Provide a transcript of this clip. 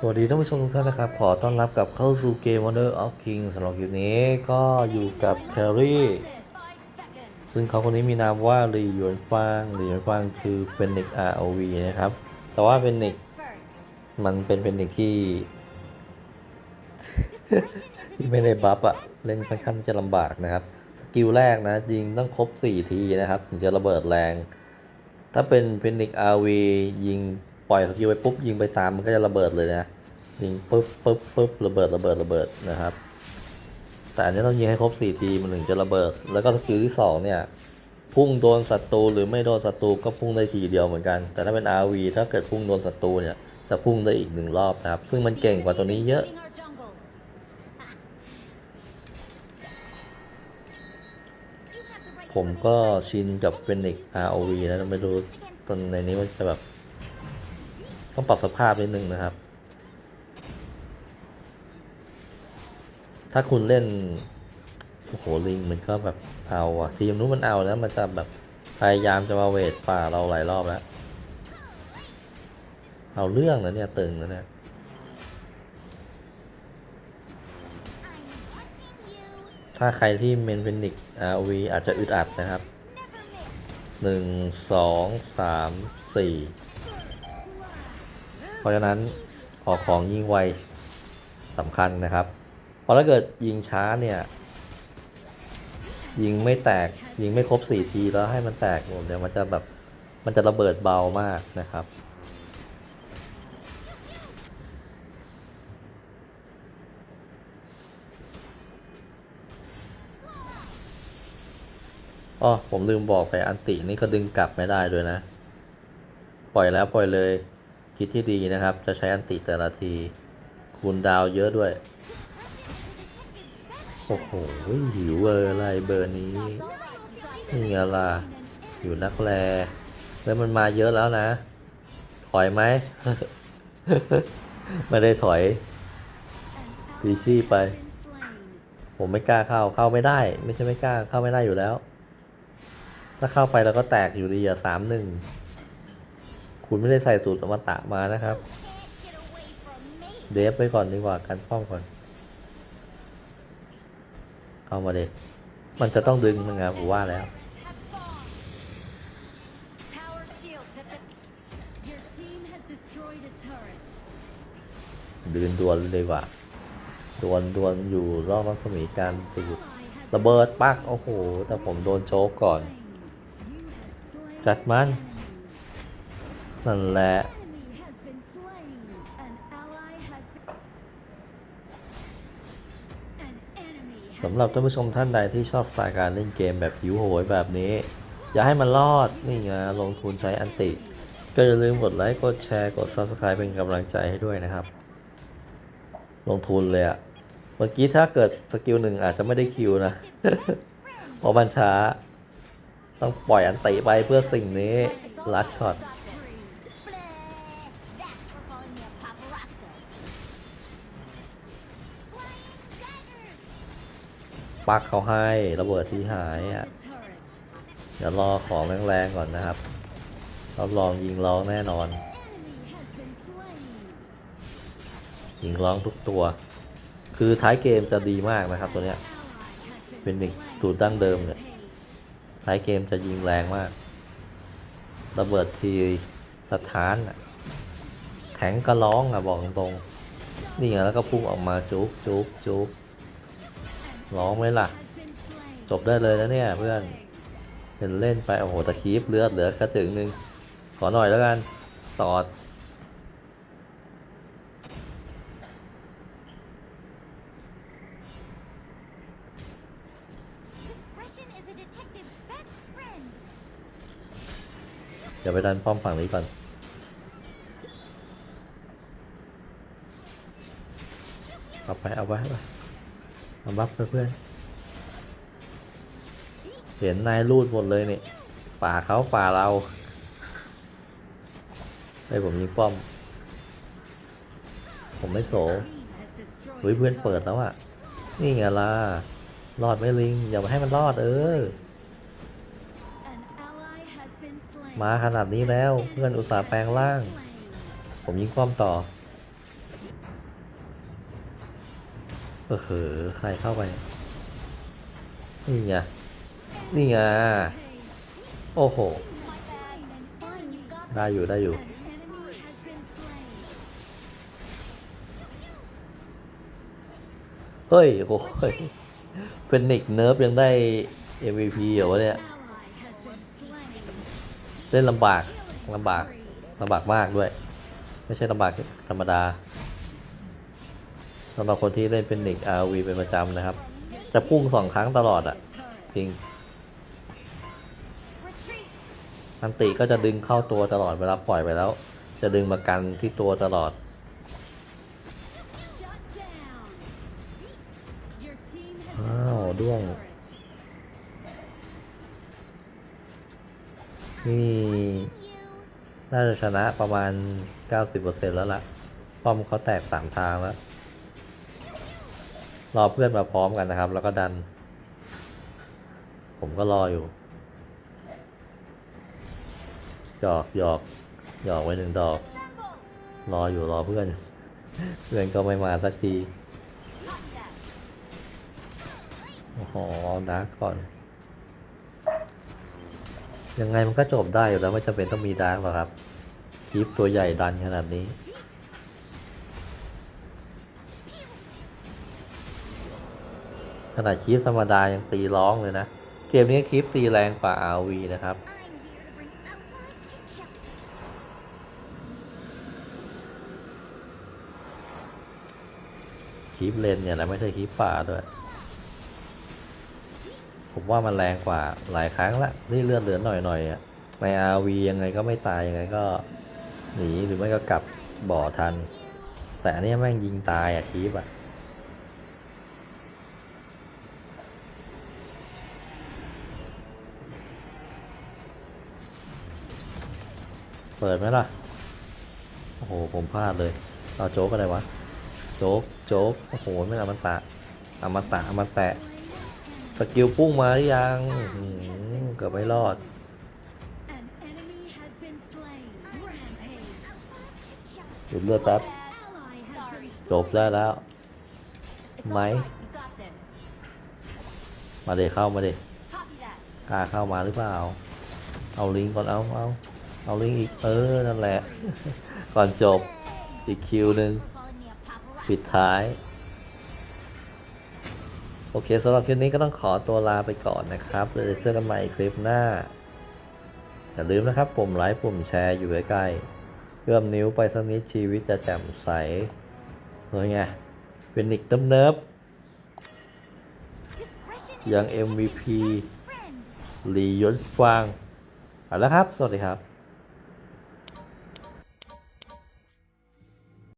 สวัสดีท่านผู้ชมทุกท่านนะครับ ขอต้อนรับกับเข้าสู่เกม Wonder of King สำหรับคลิปนี้ก็อยู่กับแครี่ซึ่งเขาคนนี้มีนามว่าหลีหยวนฟางหลีหยวนฟางคือเป็นเด็ก ROV นะครับ แต่ว่าเป็นเด็กมันเป็นเป็นเด็กที่ ที่ไม่ได้บัฟอะเล่นค่อนข้างจะลำบากนะครับ สกิลแรกนะยิงต้องครบ 4 ทีนะครับ ถึงจะระเบิดแรง ถ้าเป็นเป็นเด็ก RV ยิง ปล่อยสกิลไปปุ๊บยิงไปตามมันก็จะระเบิดเลยนะยิงปุ๊บปุ๊บปุ๊บระเบิดระเบิดระเบิดนะครับ แต่อันนี้ต้องยิงให้ครบ4ทีมันถึงจะระเบิด แล้วก็สกิลที่2เนี่ยพุ่งโดนศัตรูหรือไม่โดนศัตรูก็พุ่งได้ทีเดียวเหมือนกัน แต่ถ้าเป็น RV ถ้าเกิดพุ่งโดนศัตรูเนี่ยจะพุ่งได้อีกหนึ่งรอบนะครับ ซึ่งมันเก่งกว่าตัวนี้เยอะ ผมก็ชินกับเป็นเด็ก ROV แล้วไม่รู้ตอนในนี้มันจะแบบ ต้องปรับสภาพนิดนึงนะครับ ถ้าคุณเล่นโอ้โหลิงมันก็แบบเอาอะทีมนู้นมันเอาแล้วมันจะแบบพยายามจะมาเวทป่าเราหลายรอบแล้ว เอาเรื่องนะเนี่ยตึงนะเนี่ยถ้าใครที่เมนเป็นนิก RV อาจจะอึดอัดนะครับหนึ่งสองสามสี่ ราะฉะนั้นขอกของยิงไวสำคัญนะครับพราะถ้าเกิดยิงช้าเนี่ยยิงไม่แตกยิงไม่ครบสี่ทีแล้วให้มันแตกหมดเดี๋ยวมันจะแบบมันจะระเบิดเบามากนะครับ อ๋อผมลืมบอกไปอันตินี่ก็ดึงกลับไม่ได้ด้วยนะ ปล่อยแล้วปล่อยเลย คิดที่ดีนะครับ จะใช้อันติแต่ละที คูณดาวเยอะด้วย โอ้โห หิวเบอร์อะไรเบอร์นี้นี่ไงล่ะอยู่นักแลแล้วมันมาเยอะแล้วนะ ถอยไหม ไม่ได้ถอยดีซี่ไป ผมไม่กล้าเข้าเข้าไม่ได้ ไม่ใช่ไม่กล้าเข้าไม่ได้อยู่แล้ว ถ้าเข้าไปแล้วก็แตกอยู่ดีอะสามหนึ่ง คุณไม่ได้ใส่สูตรอมตะมานะครับ เดฟไปก่อนดีกว่ากันป้องก่อน เอามาเด็มันจะต้องดึงมันไงผมว่าแล้วดืนดวลเลยว่ะดวลดวลอยู่รอบรัศมีการตูดระเบิดปักโอ้โห แต่ผมโดนโจ๊กก่อน จัดมัน นั่นแหละสำหรับท่านผู้ชมท่านใดที่ชอบสไตล์การเล่นเกมแบบหิวโหยแบบนี้ อย่าให้มันรอดนี่ไงลงทุนใช้อันติ ก็อย่าลืมกดไลค์ กดแชร์ กด Subscribe เป็นกำลังใจให้ด้วยนะครับ ลงทุนเลยอะเมื่อกี้ถ้าเกิดสกิลหนึ่งอาจจะไม่ได้คิวนะเพราะมันช้า ต้องปล่อยอันติไปเพื่อสิ่งนี้ลัดช็อต ปักเขาให้ระเบิดที่หายอะเดี๋ยวรอของแรงๆก่อนนะครับรับรองยิงร้องแน่นอน ยิงร้องทุกตัว คือท้ายเกมจะดีมากนะครับตัวเนี้ย เป็นอีกสูตรดั้งเดิมเนี่ย ท้ายเกมจะยิงแรงมาก ระเบิดทีสถานะแข็งก็ร้องอะบอกตรงๆนี่ไงแล้วก็พุ่งออกมาจุกจุกจุก ร้องไหมล่ะ จบได้เลยนะเนี่ยเพื่อนเป็นเล่นไป โอ้โหตะคีบเลือดเหลือกระจึงหนึ่งขอหน่อยแล้วกัน ตอด เดี๋ยวไปดันป้อมฝั่งนี้ก่อนเอาไป เอาไปเอาไป มาบัฟเพื่อนเห็นนายรูดหมดเลยนี่ป่าเขาป่าเราให้ผมยิงป้อม ผมไม่โสเฮ้ยเพื่อนเปิดแล้วอะนี่ไงล่ะรอดไม่ลิง อย่ามาให้มันรอดเออ มาขนาดนี้แล้วเพื่อนอุตส่าห์แปลงร่าง ผมยิงป้อมต่อ เออเหอใครเข้าไป นี่ไง นี่ไง โอ้โห ได้อยู่ได้อยู่ เฮ้ย โอ้โหเฟนิกเนิร์ฟยังได้ MVP เหรอวะเนี่ย เล่นลำบากลำบากลำบากมากด้วย ไม่ใช่ลำบากธรรมดา สำหรับคนที่เล่นเป็นนิก RV เป็นประจำนะครับ จะพุ่งสองครั้งตลอดอะจริง อันติก็จะดึงเข้าตัวตลอดเวลาปล่อยไปแล้ว จะดึงมากันที่ตัวตลอด อ้าว ด้วง นี่ น่าจะชนะประมาณ 90%แล้วล่ะ ป้อมเขาแตกสามทางแล้ว รอเพื่อนมาพร้อมกันนะครับ แล้วก็ดัน ผมก็รออยู่หยอกหยอกหยอกไว้หนึ่งดอก รออยู่รอเพื่อน เพื่อนก็ไม่มาสักทีโอ้โหเอดาร์กก่อน ยังไงมันก็จบได้อยู่แล้วไม่จำเป็นต้องมีดาร์กหรอกครับคลิปตัวใหญ่ดันขนาดนี้ ขนาดคลิปธรรมดายังตีร้องเลยนะ เกมนี้คลิปตีแรงกว่า RV นะครับ คลิปเลนเนี่ยแหละไม่ใช่คลิปป่าด้วย ผมว่ามันแรงกว่าหลายครั้งละนี่เลือดเหลือหน่อยๆอะใน RV ยังไงก็ไม่ตายยังไงก็หนีหรือไม่ก็กลับบ่อทัน แต่อันนี้แม่งยิงตายอะคลิปอะ ปิดไหมล่ะ โอ้โห ผมพลาดเลย เอาโจ๊กอะไรวะ โจ๊ก โจ๊ก โอ้โห ไม่เอามันตะเอามาตะเอามาแตะ สกิลพุ่งมาหรือยังเกือบไม่รอด หยุดเลือดแป๊บ จบได้แล้ว ไหม มาเดเข้ามาเดกล้าเข้ามาหรือเปล่า เอาลิงก่อนเอาเอา เอาลิงอีกเออ นั่นแหละ ก่อนจบ อีกคิวหนึ่งปิดท้าย โอเคสำหรับคลิปนี้ก็ต้องขอตัวลาไปก่อนนะครับเดี๋ยวเจอกันใหม่คลิปหน้า อย่าลืมนะครับปุ่มไลค์ปุ่มแชร์อยู่ใกล้ๆเพื่อมนิ้วไปสักนิดชีวิตจะแจ่มใสเฮ้ยไงเป็นอีกติมเนิบยัง MVP ลียนฟางไปแล้วครับ สวัสดีครับ